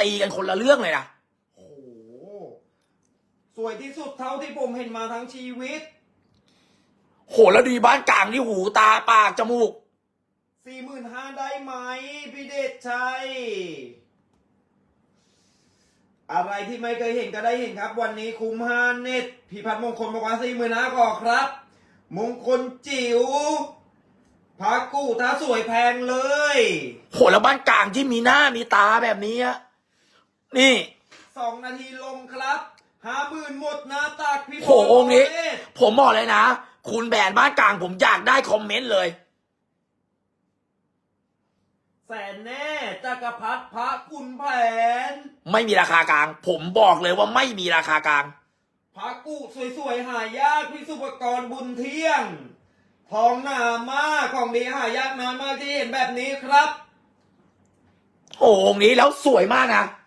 ตีกันคนละเรื่องเลยนะโอ้โหสวยที่สุดเท่าที่ผมเห็นมาทั้งชีวิต โหแล้วดีบ้านกลางที่หูตาปากจมูกสี่หมื่นห้าได้ไหมพี่เดชชัย อะไรที่ไม่เคยเห็นก็ได้เห็นครับ วันนี้คุ้มห้าเน็ตพี่พัฒน์มงคลบอกว่าสี่หมื่นห้าก่อครับ มงคลจิ๋วพากู้ท้าสวยแพงเลย โหแล้วบ้านกลางที่มีหน้ามีตาแบบนี้อะ นี่ สองนาทีลงครับห้าหมื่นหมดหน้าตักพี่โหองค์นี้โบเวศผมบอกเลยนะ คุณแบรนด์บ้านกลางผมอยากได้คอมเมนต์เลย แสนแน่จักรพรรดิพระคุณแผน ไม่มีราคากลาง ผมบอกเลยว่าไม่มีราคากลาง พระกุสวยๆหายากพี่สุปกรณ์บุญเที่ยง ทองหนามากของดีหายากนานมากที่เห็นแบบนี้ครับ โอ้องค์นี้แล้วสวยมากนะ